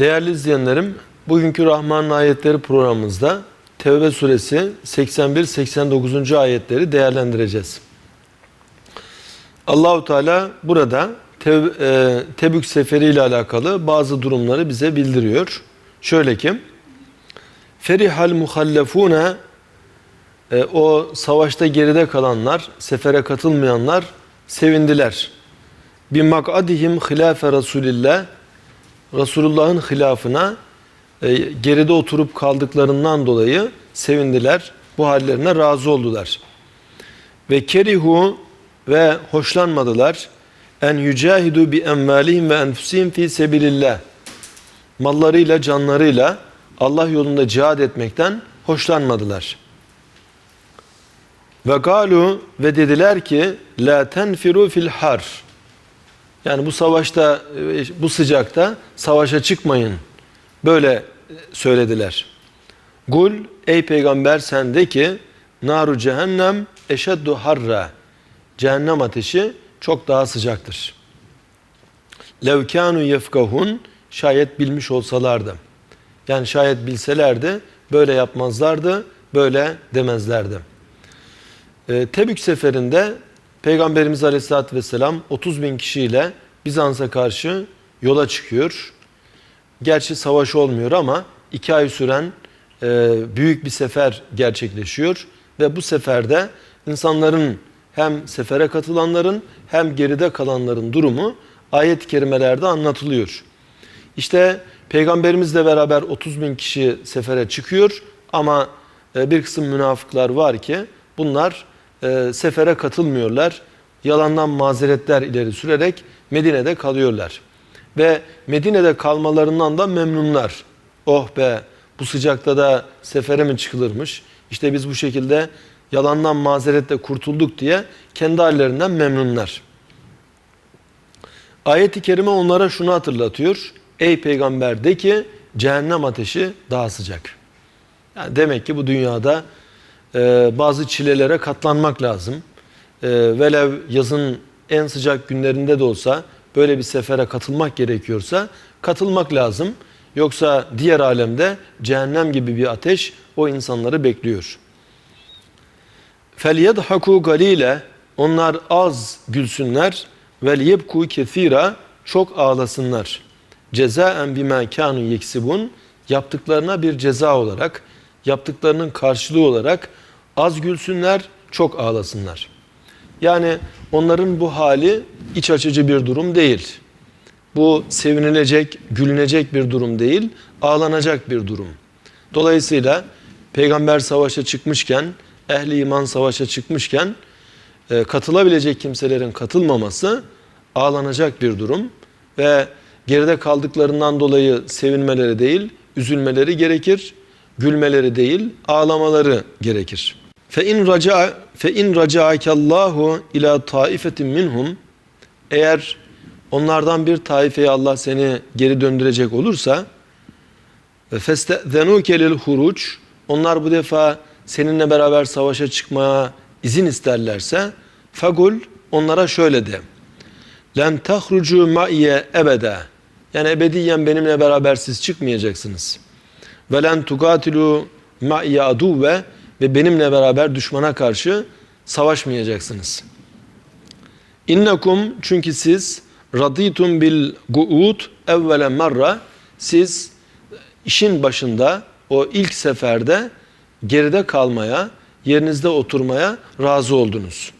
Değerli izleyenlerim, bugünkü Rahman'ın ayetleri programımızda Tevbe suresi 81-89. ayetleri değerlendireceğiz. Allahu Teala burada Tev, e, Tebük seferi ile alakalı bazı durumları bize bildiriyor. Şöyle ki Ferihal muhallefune e, o savaşta geride kalanlar, sefere katılmayanlar sevindiler. Bir makadihim hilafe Resulillah Resulullah'ın hilafına e, geride oturup kaldıklarından dolayı sevindiler. Bu hallerine razı oldular. Ve kerihu ve hoşlanmadılar. En yücahidu bi envalihim ve enfusihim fi sebilillah. Mallarıyla, canlarıyla Allah yolunda cihad etmekten hoşlanmadılar. Ve galu ve dediler ki la tenfiru fil har. Yani bu savaşta, bu sıcakta savaşa çıkmayın. Böyle söylediler. Gul ey peygamber sen de ki naru cehennem eşeddu harra. Cehennem ateşi çok daha sıcaktır. Levkanu yefkahun şayet bilmiş olsalardı. Yani şayet bilselerdi böyle yapmazlardı, böyle demezlerdi. Ee, Tebük seferinde Peygamberimiz Aleyhisselatü Vesselam 30 bin kişiyle Bizans'a karşı yola çıkıyor. Gerçi savaş olmuyor ama iki ay süren e, büyük bir sefer gerçekleşiyor. Ve bu seferde insanların hem sefere katılanların hem geride kalanların durumu ayet-i kerimelerde anlatılıyor. İşte Peygamberimizle beraber 30 bin kişi sefere çıkıyor ama e, bir kısım münafıklar var ki bunlar e, sefere katılmıyorlar. Yalandan mazeretler ileri sürerek Medine'de kalıyorlar. Ve Medine'de kalmalarından da memnunlar. Oh be bu sıcakta da sefere mi çıkılırmış? İşte biz bu şekilde yalandan mazeretle kurtulduk diye kendi hallerinden memnunlar. Ayet-i Kerime onlara şunu hatırlatıyor. Ey peygamber de ki cehennem ateşi daha sıcak. Yani demek ki bu dünyada e, bazı çilelere katlanmak lazım. E, velev yazın en sıcak günlerinde de olsa böyle bir sefere katılmak gerekiyorsa katılmak lazım. Yoksa diğer alemde cehennem gibi bir ateş o insanları bekliyor. فَلْيَضْحَكُوا galile Onlar az gülsünler. وَلْيَبْكُوا kethira Çok ağlasınlar. Cezaen bima kanu yeksibun yaptıklarına bir ceza olarak, yaptıklarının karşılığı olarak az gülsünler, çok ağlasınlar. Yani onların bu hali iç açıcı bir durum değil. Bu sevinilecek, gülünecek bir durum değil, ağlanacak bir durum. Dolayısıyla peygamber savaşa çıkmışken, ehli iman savaşa çıkmışken e, katılabilecek kimselerin katılmaması ağlanacak bir durum ve geride kaldıklarından dolayı sevinmeleri değil, üzülmeleri gerekir, gülmeleri değil, ağlamaları gerekir. Fe in raca fe in racaakallahu ila taifetin minhum. Eğer onlardan bir taifeye Allah seni geri döndürecek olursa ve festezenuke lil huruc onlar bu defa seninle beraber savaşa çıkmaya izin isterlerse fagul onlara şöyle de. Len tahrucu ma'iye ebede. Yani ebediyen benimle beraber siz çıkmayacaksınız. Ve len tugatilu ma'iye aduve. ve benimle beraber düşmana karşı savaşmayacaksınız. İnnekum çünkü siz raditum bil guud evvele marra siz işin başında o ilk seferde geride kalmaya, yerinizde oturmaya razı oldunuz.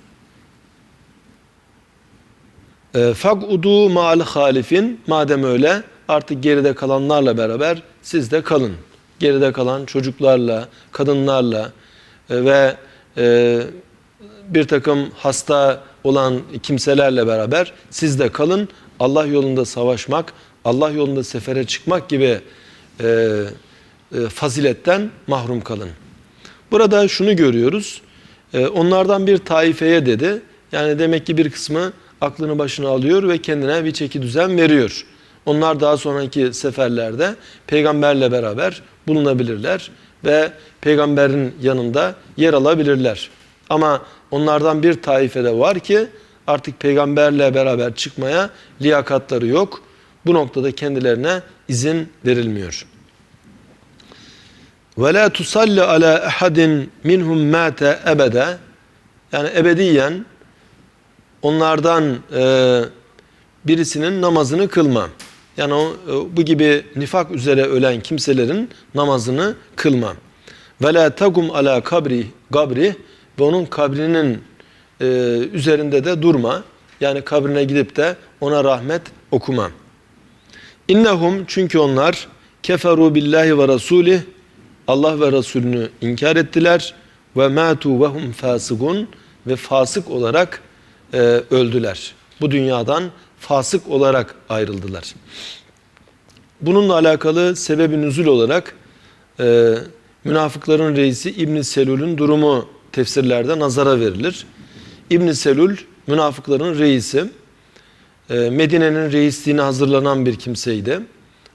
E, Fag'udu ma'al halifin madem öyle artık geride kalanlarla beraber siz de kalın. Geride kalan çocuklarla, kadınlarla ve e, bir takım hasta olan kimselerle beraber siz de kalın. Allah yolunda savaşmak, Allah yolunda sefere çıkmak gibi faziletten mahrum kalın. Burada şunu görüyoruz. Onlardan bir taifeye dedi. Yani demek ki bir kısmı aklını başına alıyor ve kendine bir çeki düzen veriyor. Onlar daha sonraki seferlerde peygamberle beraber bulunabilirler ve peygamberin yanında yer alabilirler. Ama onlardan bir taife de var ki artık peygamberle beraber çıkmaya liyakatları yok. Bu noktada kendilerine izin verilmiyor. Ve la tusalli ala ahadin minhum mate ebede yani ebediyen onlardan e, birisinin namazını kılma. Yani o, e, bu gibi nifak üzere ölen kimselerin namazını kılma. Ve la tagum ala kabri gabri ve onun kabrinin e, üzerinde de durma. Yani kabrine gidip de ona rahmet okuma. İnnehum çünkü onlar keferu billahi ve rasulih Allah ve Resulünü inkar ettiler ve matu ve hum fasıkun ve fasık olarak e, öldüler. Bu dünyadan fasık olarak ayrıldılar. Bununla alakalı sebebi nüzul olarak e, münafıkların reisi İbn Selül'ün durumu tefsirlerde nazara verilir. İbn Selül münafıkların reisi. E, Medine'nin reisliğine hazırlanan bir kimseydi.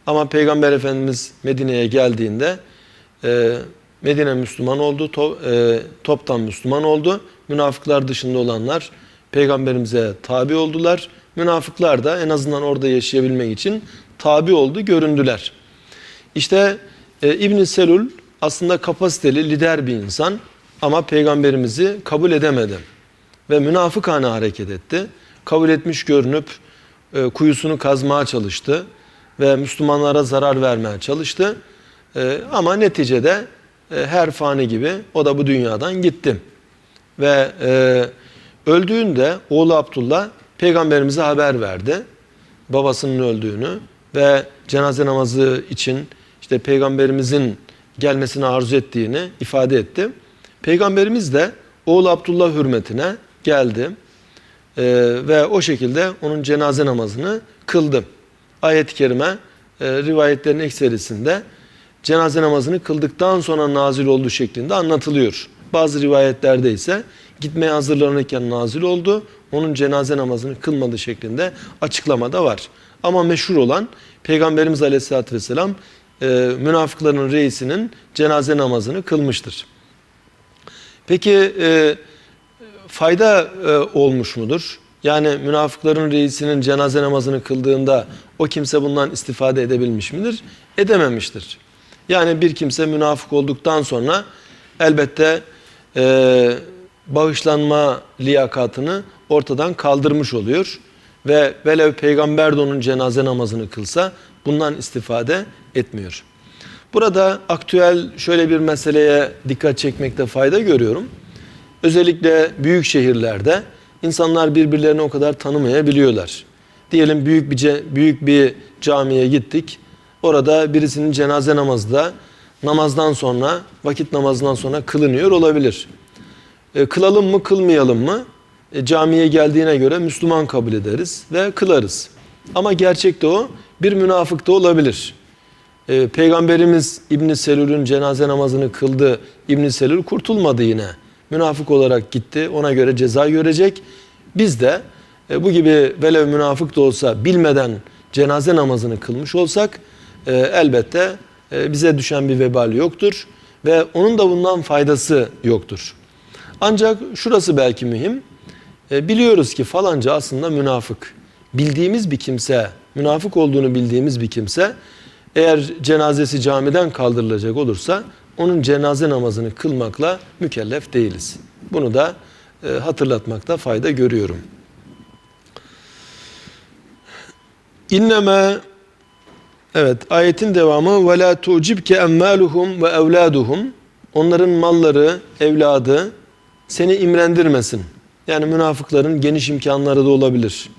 Ama Peygamber Efendimiz Medine'ye geldiğinde e, Medine Müslüman oldu, to, e, toptan Müslüman oldu. Münafıklar dışında olanlar Peygamberimize tabi oldular. Münafıklar da en azından orada yaşayabilmek için tabi oldu, göründüler. İşte e, İbn Selül aslında kapasiteli, lider bir insan ama peygamberimizi kabul edemedi. Ve münafıkane hareket etti. Kabul etmiş görünüp e, kuyusunu kazmaya çalıştı ve Müslümanlara zarar vermeye çalıştı. E, ama neticede e, her fani gibi o da bu dünyadan gitti. Ve e, öldüğünde oğlu Abdullah peygamberimize haber verdi. Babasının öldüğünü ve cenaze namazı için işte peygamberimizin gelmesini arzu ettiğini ifade etti. Peygamberimiz de oğlu Abdullah hürmetine geldi ee, ve o şekilde onun cenaze namazını kıldı. Ayet-i kerime e, rivayetlerin ekserisinde cenaze namazını kıldıktan sonra nazil olduğu şeklinde anlatılıyor. Bazı rivayetlerde ise gitmeye hazırlanırken nazil oldu. Onun cenaze namazını kılmadığı şeklinde açıklamada var. Ama meşhur olan Peygamberimiz Aleyhisselatü Vesselam e, münafıkların reisinin cenaze namazını kılmıştır. Peki e, fayda e, olmuş mudur? Yani münafıkların reisinin cenaze namazını kıldığında o kimse bundan istifade edebilmiş midir? Edememiştir. Yani bir kimse münafık olduktan sonra elbette e, bağışlanma liyakatını ortadan kaldırmış oluyor. Ve velev peygamber de onun cenaze namazını kılsa bundan istifade etmiyor. Burada aktüel şöyle bir meseleye dikkat çekmekte fayda görüyorum. Özellikle büyük şehirlerde insanlar birbirlerini o kadar tanımayabiliyorlar. Diyelim büyük bir büyük bir camiye gittik. Orada birisinin cenaze namazı da namazdan sonra, vakit namazından sonra kılınıyor olabilir. E, kılalım mı, kılmayalım mı? E, camiye geldiğine göre Müslüman kabul ederiz ve kılarız. Ama gerçekte o bir münafık da olabilir. E, Peygamberimiz İbn Selül'ün cenaze namazını kıldı. İbn Selül kurtulmadı yine. Münafık olarak gitti. Ona göre ceza görecek. Biz de e, bu gibi velev münafık da olsa bilmeden cenaze namazını kılmış olsak e, elbette bize düşen bir vebal yoktur ve onun da bundan faydası yoktur. Ancak şurası belki mühim. E, biliyoruz ki falanca aslında münafık. Bildiğimiz bir kimse, münafık olduğunu bildiğimiz bir kimse eğer cenazesi camiden kaldırılacak olursa onun cenaze namazını kılmakla mükellef değiliz. Bunu da e, hatırlatmakta fayda görüyorum. İnneme Evet ayetin devamı ve la tu'cibke emmaluhum ve evladuhum onların malları, evladı seni imrendirmesin. Yani münafıkların geniş imkanları da olabilir.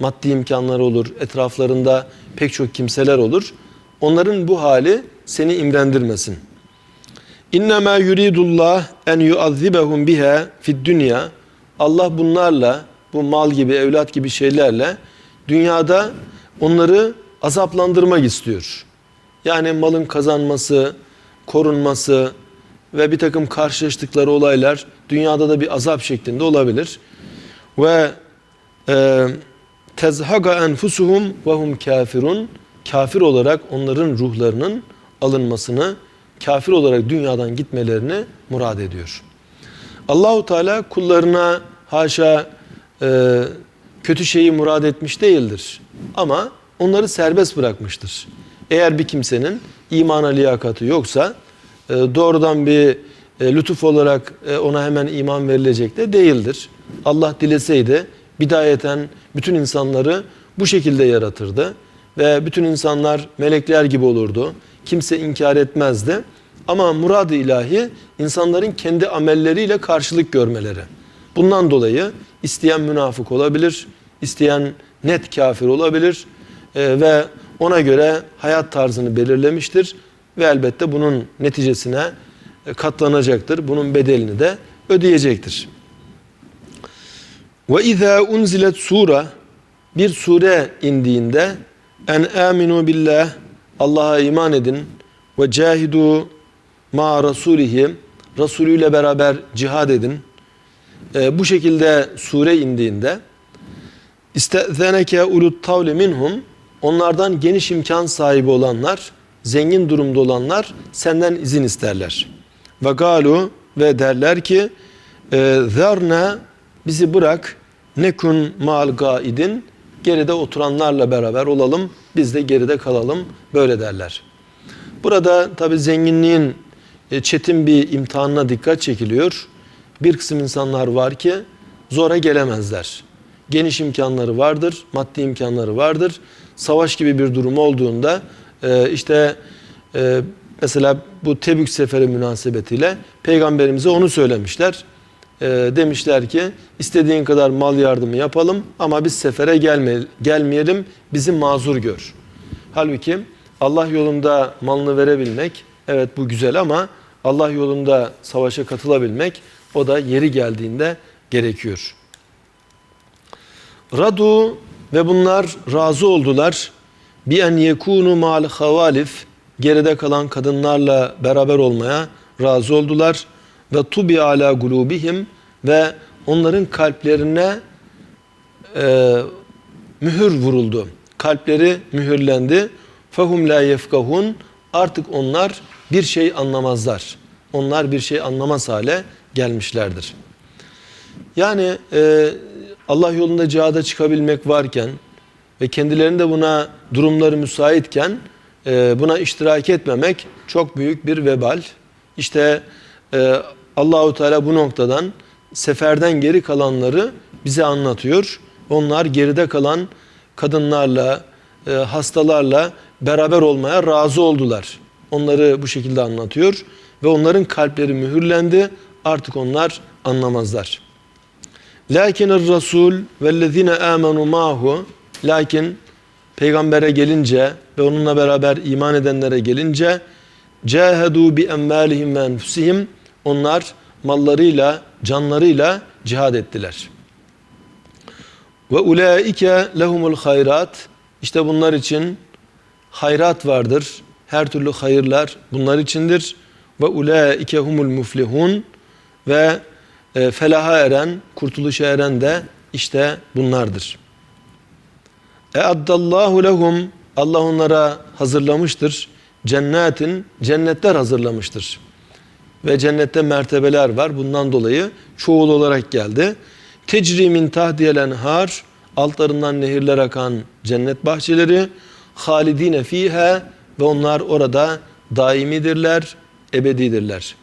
Maddi imkanları olur. Etraflarında pek çok kimseler olur. Onların bu hali seni imrendirmesin. İnnemâ yuridullah en yuazzibehum biha fid dünya. Allah bunlarla, bu mal gibi, evlat gibi şeylerle dünyada onları azaplandırmak istiyor. Yani malın kazanması, korunması ve bir takım karşılaştıkları olaylar dünyada da bir azap şeklinde olabilir. Ve e, tezhaga enfusuhum ve hum kafirun kafir olarak onların ruhlarının alınmasını, kafir olarak dünyadan gitmelerini murad ediyor. Allahu Teala kullarına haşa e, kötü şeyi murad etmiş değildir. Ama onları serbest bırakmıştır. Eğer bir kimsenin imana liyakatı yoksa e, doğrudan bir e, lütuf olarak e, ona hemen iman verilecek de değildir. Allah dileseydi bidayeten bütün insanları bu şekilde yaratırdı ve bütün insanlar melekler gibi olurdu. Kimse inkar etmezdi. Ama murad-ı ilahi insanların kendi amelleriyle karşılık görmeleri. Bundan dolayı isteyen münafık olabilir, isteyen net kafir olabilir e, ve ona göre hayat tarzını belirlemiştir ve elbette bunun neticesine e, katlanacaktır. Bunun bedelini de ödeyecektir. Ve izâ unzilet sura bir sure indiğinde en aminu billah Allah'a iman edin ve cahidu ma rasulihi Resulüyle beraber cihad edin. E, bu şekilde sure indiğinde İstezeneke ulut tavli minhum onlardan geniş imkan sahibi olanlar, zengin durumda olanlar senden izin isterler. Ve galu ve derler ki e, zerna bizi bırak nekun mal gaidin geride oturanlarla beraber olalım biz de geride kalalım böyle derler. Burada tabi zenginliğin e, çetin bir imtihanına dikkat çekiliyor. Bir kısım insanlar var ki zora gelemezler. Geniş imkanları vardır, maddi imkanları vardır. Savaş gibi bir durum olduğunda e, işte e, mesela bu Tebük seferi münasebetiyle peygamberimize onu söylemişler. Demişler ki istediğin kadar mal yardımı yapalım ama biz sefere gelme, gelmeyelim bizi mazur gör. Halbuki Allah yolunda malını verebilmek evet bu güzel ama Allah yolunda savaşa katılabilmek o da yeri geldiğinde gerekiyor. Radu ve bunlar razı oldular. Bi en yekunu mal havalif geride kalan kadınlarla beraber olmaya razı oldular ve tubi ala gulubihim ve onların kalplerine e, mühür vuruldu. Kalpleri mühürlendi. Fehum la yefkahun artık onlar bir şey anlamazlar. Onlar bir şey anlamaz hale gelmişlerdir. Yani e, Allah yolunda cihada çıkabilmek varken ve kendilerinde buna durumları müsaitken e, buna iştirak etmemek çok büyük bir vebal. İşte e, Allahu Teala bu noktadan seferden geri kalanları bize anlatıyor. Onlar geride kalan kadınlarla, e, hastalarla beraber olmaya razı oldular. Onları bu şekilde anlatıyor ve onların kalpleri mühürlendi. Artık onlar anlamazlar. Lakin Resul vellezine amenu mahu lakin peygambere gelince ve onunla beraber iman edenlere gelince cahedu bi emvalihim ve enfusihim onlar mallarıyla, canlarıyla cihad ettiler. Ve ulaike lehumul hayrat işte bunlar için hayrat vardır. Her türlü hayırlar bunlar içindir. Ve ulaike humul muflihun ve e, felaha eren, kurtuluşa eren de işte bunlardır. E addallahu lehum Allah onlara hazırlamıştır. Cennetin cennetler hazırlamıştır. Ve cennette mertebeler var. Bundan dolayı çoğul olarak geldi. Tecri min tahdiyel enhar altlarından nehirler akan cennet bahçeleri halidine fiha ve onlar orada daimidirler, ebedidirler.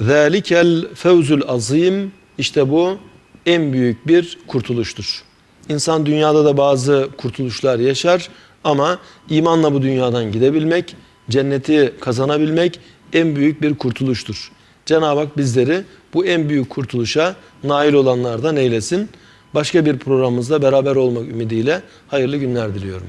Zalikel fevzul azim işte bu en büyük bir kurtuluştur. İnsan dünyada da bazı kurtuluşlar yaşar ama imanla bu dünyadan gidebilmek, cenneti kazanabilmek en büyük bir kurtuluştur. Cenab-ı Hak bizleri bu en büyük kurtuluşa nail olanlardan eylesin. Başka bir programımızda beraber olmak ümidiyle hayırlı günler diliyorum.